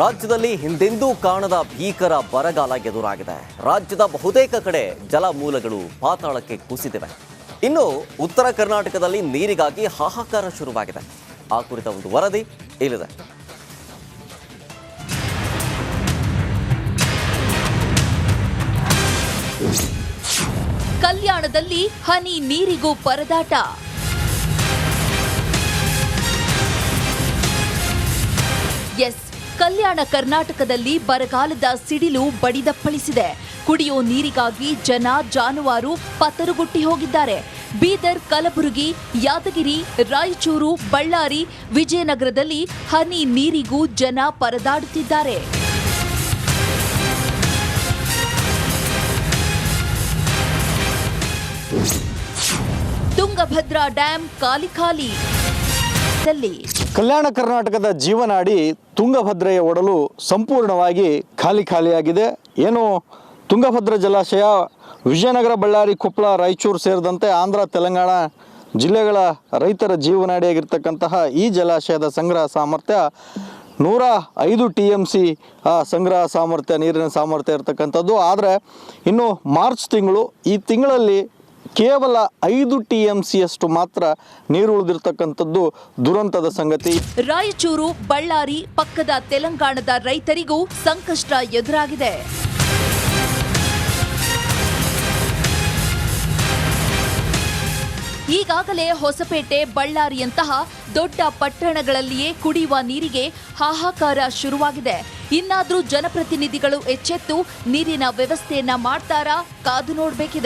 ರಾಜ್ಯದಲ್ಲಿ ಹಿಂದೆಂದೂ ಕಾಣದ ಭೀಕರ ಬರಗಾಲ ಎದುರಾಗಿದೆ. ರಾಜ್ಯದ ಬಹುತೇಕ ಕಡೆ ಜಲಮೂಲಗಳು ಪಾತಾಳಕ್ಕೆ ಕುಸಿದಿವೆ. ಇನ್ನು ಉತ್ತರ ಕರ್ನಾಟಕದಲ್ಲಿ ನೀರಿಗಾಗಿ ಹಾಹಾಕಾರ ಶುರುವಾಗಿದೆ. ಆ ಕುರಿತ ಒಂದು ವರದಿ ಇಲ್ಲಿದೆ. ಕಲ್ಯಾಣದಲ್ಲಿ ಹನಿ ನೀರಿಗೂ ಪರದಾಟ. ಎಸ್ ಕಲ್ಯಾಣ ಕರ್ನಾಟಕದಲ್ಲಿ ಬರಗಾಲದ ಸಿಡಿಲು ಬಡಿದಪ್ಪಳಿಸಿದೆ. ಕುಡಿಯೋ ನೀರಿಗಾಗಿ ಜನ ಜಾನುವಾರು ಪತರುಗುಟ್ಟಿ ಹೋಗಿದ್ದಾರೆ. ಬೀದರ್, ಕಲಬುರಗಿ, ಯಾದಗಿರಿ, ರಾಯಚೂರು, ಬಳ್ಳಾರಿ, ವಿಜಯನಗರದಲ್ಲಿ ಹನಿ ನೀರಿಗೂ ಜನ ಪರದಾಡುತ್ತಿದ್ದಾರೆ. ತುಂಗಭದ್ರಾ ಡ್ಯಾಂ ಖಾಲಿ ಖಾಲಿ. ಕಲ್ಯಾಣ ಕರ್ನಾಟಕದ ಜೀವನಾಡಿ ತುಂಗಭದ್ರೆಯ ಒಡಲು ಸಂಪೂರ್ಣವಾಗಿ ಖಾಲಿ ಖಾಲಿಯಾಗಿದೆ. ಏನು ತುಂಗಭದ್ರ ಜಲಾಶಯ, ವಿಜಯನಗರ, ಬಳ್ಳಾರಿ, ಕೊಪ್ಪಳ, ರಾಯಚೂರು ಸೇರಿದಂತೆ ಆಂಧ್ರ, ತೆಲಂಗಾಣ ಜಿಲ್ಲೆಗಳ ರೈತರ ಜೀವನಾಡಿಯಾಗಿರ್ತಕ್ಕಂತಹ ಈ ಜಲಾಶಯದ ಸಂಗ್ರಹ ಸಾಮರ್ಥ್ಯ ನೂರ ಐದು ಟಿ ಎಂ ಸಿ ಸಂಗ್ರಹ ಸಾಮರ್ಥ್ಯ, ನೀರಿನ ಸಾಮರ್ಥ್ಯ ಇರತಕ್ಕಂಥದ್ದು. ಆದರೆ ಇನ್ನು ಮಾರ್ಚ್ ತಿಂಗಳು ಈ ತಿಂಗಳಲ್ಲಿ ಕೇವಲ ಐದು ಟಿ ಸಿಯಷ್ಟು ಮಾತ್ರ ನೀರು ಉಳಿದಿರ್ತಕ್ಕಂಥದ್ದು ದುರಂತದ ಸಂಗತಿ. ರಾಯಚೂರು, ಬಳ್ಳಾರಿ, ಪಕ್ಕದ ತೆಲಂಗಾಣದ ರೈತರಿಗೂ ಸಂಕಷ್ಟ ಎದುರಾಗಿದೆ. ಈಗಾಗಲೇ ಹೊಸಪೇಟೆ, ಬಳ್ಳಾರಿಯಂತಹ ದೊಡ್ಡ ಪಟ್ಟಣಗಳಲ್ಲಿಯೇ ಕುಡಿಯುವ ನೀರಿಗೆ ಹಾಹಾಕಾರ ಶುರುವಾಗಿದೆ. ಇನ್ನಾದರೂ ಜನಪ್ರತಿನಿಧಿಗಳು ಎಚ್ಚೆತ್ತು ನೀರಿನ ವ್ಯವಸ್ಥೆಯನ್ನ ಮಾಡ್ತಾರಾ, ಕಾದು ನೋಡಬೇಕಿದೆ.